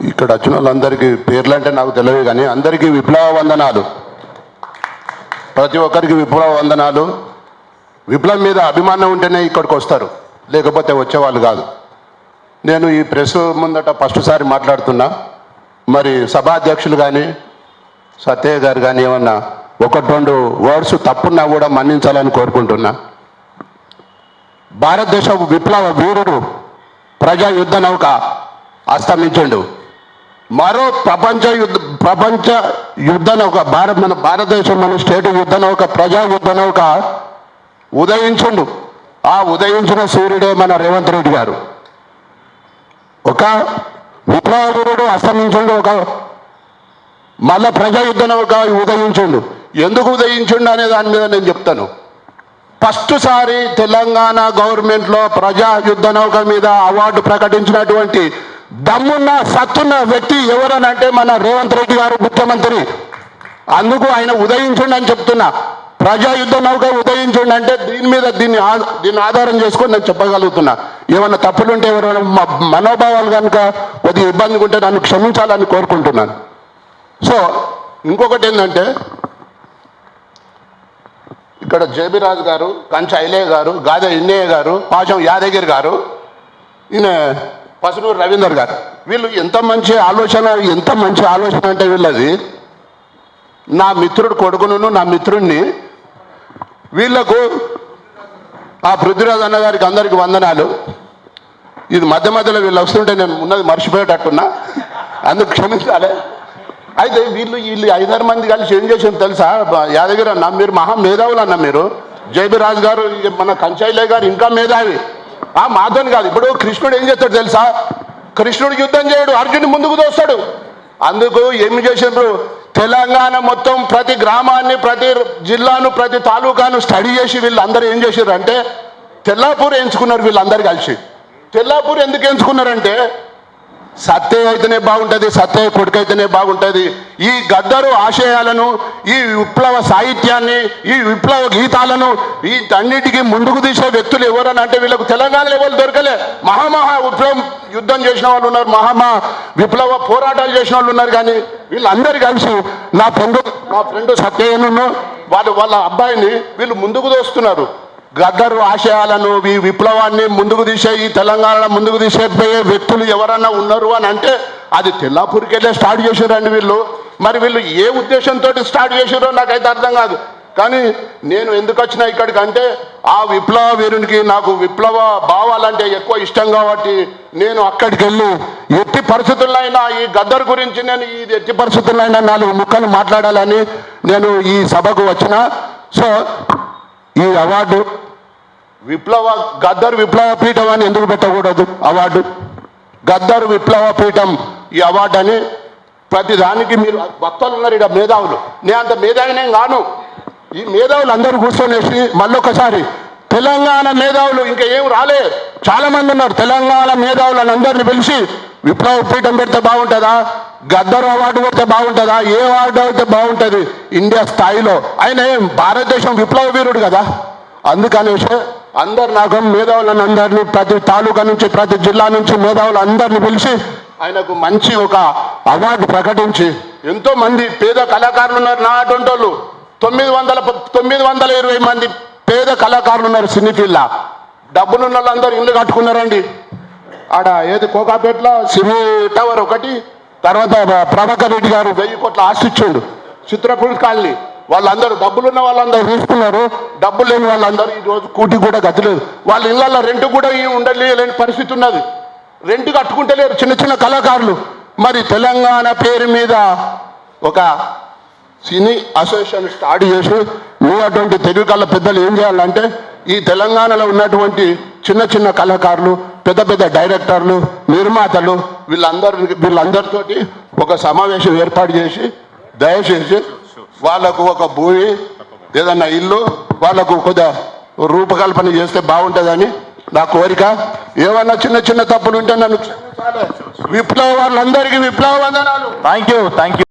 ఇక్కడ వచ్చిన వాళ్ళందరికీ పేర్లు అంటే నాకు తెలియదు కానీ అందరికీ విప్లవ వందనాలు. ప్రతి ఒక్కరికి విప్లవ వందనాలు. విప్లవం మీద అభిమానం ఉంటేనే ఇక్కడికి వస్తారు. లేకపోతే వచ్చేవాళ్ళు కాదు. నేను ఈ ప్రెస్ ముందట ఫస్ట్ సారి మాట్లాడుతున్నా. మరి సభాధ్యక్షులు కానీ సత్యయ్య గారు కానీ ఏమన్నా ఒకటి రెండు వర్డ్స్ తప్పున్నా కూడా మన్నించాలని కోరుకుంటున్నా. భారతదేశ విప్లవ వీరుడు ప్రజా యుద్ధ నౌక అస్తమించండు. మరో ప్రపంచ యుద్ధ ప్రపంచ యుద్ధ నౌక భారత మన భారతదేశం మన స్టేట్ యుద్ధ నౌక ప్రజా యుద్ధ నౌక ఉదయించుండు. ఆ ఉదయించిన సూర్యుడే మన రేవంత్ రెడ్డి గారు. ఒక విప్లవగురుడు అస్తమించుండు ఒక మళ్ళా ప్రజా యుద్ధ నౌక ఉదయించుండు. ఎందుకు ఉదయించుండు అనే దాని మీద నేను చెప్తాను. ఫస్ట్ సారి తెలంగాణ గవర్నమెంట్లో ప్రజా యుద్ధ నౌక మీద అవార్డు ప్రకటించినటువంటి దమ్మున్న సత్తున్న వ్యక్తి ఎవరనంటే మన రేవంత్ రెడ్డి గారు ముఖ్యమంత్రి. అందుకు ఆయన ఉదయించండి అని చెప్తున్నా. ప్రజాయుద్ధ నౌక ఉదయించండి అంటే దీని మీద దీన్ని ఆ- దీన్ని ఆధారం చేసుకొని నేను చెప్పగలుగుతున్నా. ఏమన్నా తప్పులుంటే ఎవరైనా మనోభావాలు కనుక కొద్దిగా ఇబ్బందిగా ఉంటే నన్ను క్షమించాలని కోరుకుంటున్నాను. సో ఇంకొకటి ఏంటంటే ఇక్కడ జేబిరాజు గారు కంచ ఐలయ్య గారు గాదె ఇన్నయ్య గారు పాశం యాదగిరి గారు ఈయన పసునూరు రవీందర్ గారు. వీళ్ళు ఎంత మంచి ఆలోచన ఎంత మంచి ఆలోచన అంటే వీళ్ళది నా మిత్రుడు కొడుకును నా మిత్రుడిని వీళ్ళకు ఆ పృథ్వీరాజ్ అన్న గారికి అందరికి వందనాలు. ఇది మధ్య మధ్యలో వీళ్ళు వస్తుంటే నేను ఉన్నది మర్చిపోయేటట్టున్నా. అందుకు క్షమించాలి. అయితే వీళ్ళు వీళ్ళు ఐదారు మంది కలిసి ఏం చేసాం తెలుసా? యాదగిరి అన్న మీరు మహా మేధావులు అన్న మీరు. జైబిరాజ్ గారు మన కంచాయిలే గారు ఇంకా మేధావి. ఆ మాధవన్ కాదు. ఇప్పుడు కృష్ణుడు ఏం చేస్తాడు తెలుసా? కృష్ణుడు యుద్ధం చేయడు అర్జునుడు ముందుకు దోస్తాడు. అందుకు ఏమి చేసిండ్రు? తెలంగాణ మొత్తం ప్రతి గ్రామాన్ని ప్రతి జిల్లాను ప్రతి తాలూకాను స్టడీ చేసి వీళ్ళందరూ ఏం చేశారు అంటే తెల్లాపూర్ ఎంచుకున్నారు వీళ్ళందరూ కలిసి. తెల్లాపూర్ ఎందుకు ఎంచుకున్నారంటే సత్తే అయితేనే బాగుంటుంది సత్తే కొడుకైతేనే బాగుంటుంది. ఈ గద్దరు ఆశయాలను ఈ విప్లవ సాహిత్యాన్ని ఈ విప్లవ గీతాలను వీటన్నిటికీ ముందుకు తీసే వ్యక్తులు ఎవరని అంటే వీళ్ళకు తెలంగాణలో ఎవరు దొరకలే. మహామహా విప్లవం యుద్ధం చేసిన వాళ్ళు ఉన్నారు మహామహా విప్లవ పోరాటాలు చేసిన వాళ్ళు ఉన్నారు కానీ వీళ్ళందరూ కలిసి నా ఫ్రెండ్ నా ఫ్రెండ్ సత్యయ్యను వాళ్ళు వాళ్ళ అబ్బాయిని వీళ్ళు ముందుకు దోస్తున్నారు. గద్దరు ఆశయాలను ఈ విప్లవాన్ని ముందుకు తీసే ఈ తెలంగాణ ముందుకు తీసేపోయే వ్యక్తులు ఎవరన్నా ఉన్నారు అని అంటే అది తెల్లాపూర్కి వెళ్ళే స్టార్ట్ చేశారండి వీళ్ళు. మరి వీళ్ళు ఏ ఉద్దేశంతో స్టార్ట్ చేశారో నాకైతే అర్థం కాదు. కానీ నేను ఎందుకు వచ్చినా ఇక్కడికి అంటే ఆ విప్లవ వీరునికి నాకు విప్లవ భావాలంటే ఎక్కువ ఇష్టం కాబట్టి నేను అక్కడికి వెళ్ళి ఎట్టి పరిస్థితుల్లో అయినా ఈ గద్దర్ గురించి నేను ఈ ఎట్టి పరిస్థితుల్లో అయినా నాలుగు ముక్కలు మాట్లాడాలని నేను ఈ సభకు వచ్చిన. సో ఈ అవార్డు విప్లవ గద్దర్ విప్లవ పీఠం అని ఎందుకు పెట్టకూడదు? అవార్డు. గద్దర్ విప్లవ పీఠం ఈ అవార్డు అని ప్రతి దానికి మీరు భక్తులు ఉన్నారు ఇక్కడ మేధావులు. నేను అంత మేధావినే కాను. ఈ మేధావులు అందరూ కూర్చొని మళ్ళొకసారి తెలంగాణ మేధావులు ఇంకా ఏం రాలే. చాలా మంది ఉన్నారు. తెలంగాణ మేధావులను అందరిని పిలిచి విప్లవ పీఠం పెడితే బాగుంటుందా? గద్దర్ అవార్డు పెడితే బాగుంటుందా? ఏ అవార్డు అయితే బాగుంటుంది? ఇండియా స్థాయిలో. ఆయన ఏం? భారతదేశం విప్లవ వీరుడు కదా. అందుకనేసి అందరు నాకు మేధావులను అందరినీ ప్రతి తాలూకా నుంచి ప్రతి జిల్లా నుంచి మేధావులు అందరిని పిలిచి ఆయనకు మంచి ఒక అవార్డు ప్రకటించి ఎంతో మంది పేద కళాకారులు ఉన్నారు నా అటువంటి వాళ్ళు తొమ్మిది వందల తొమ్మిది వందల ఇరవై మంది పేద కళాకారులు ఉన్నారు సినీ ఫీల్డ్లో. డబ్బులున్న వాళ్ళందరూ ఇల్లు కట్టుకున్నారండి. ఆడ ఏది కోకాపేటలో సినీ టవర్ ఒకటి. తర్వాత ప్రభాకర్ రెడ్డి గారు వెయ్యి కోట్ల ఆస్తి ఇచ్చిండు. కాలనీ. వాళ్ళందరూ డబ్బులున్న వాళ్ళందరూ తీసుకున్నారు. డబ్బులు లేని వాళ్ళందరూ ఈ రోజు కూటి కూడా గతలేదు వాళ్ళ ఇళ్ళల్లో రెంట్ కూడా ఉండలేని పరిస్థితి ఉన్నది. రెంట్ కట్టుకుంటలేరు చిన్న చిన్న కళాకారులు. మరి తెలంగాణ పేరు మీద ఒక సినీ అసోసియేషన్ స్టార్ట్ చేసి మీ అటువంటి తెలుగు కళ్ళ పెద్దలు ఏం చేయాలంటే ఈ తెలంగాణలో ఉన్నటువంటి చిన్న చిన్న కళాకారులు పెద్ద పెద్ద డైరెక్టర్లు నిర్మాతలు వీళ్ళందరి వీళ్ళందరితోటి ఒక సమావేశం ఏర్పాటు చేసి దయచేసి వాళ్ళకు ఒక భూమి ఏదన్నా ఇల్లు వాళ్ళకు కొద్దిగా రూపకల్పన చేస్తే బాగుంటుందని నా కోరిక. ఏమన్నా చిన్న చిన్న తప్పులు ఉంటే నన్ను విప్లవ వాళ్ళందరికీ విప్లవ వందనాలు. Thank you thank you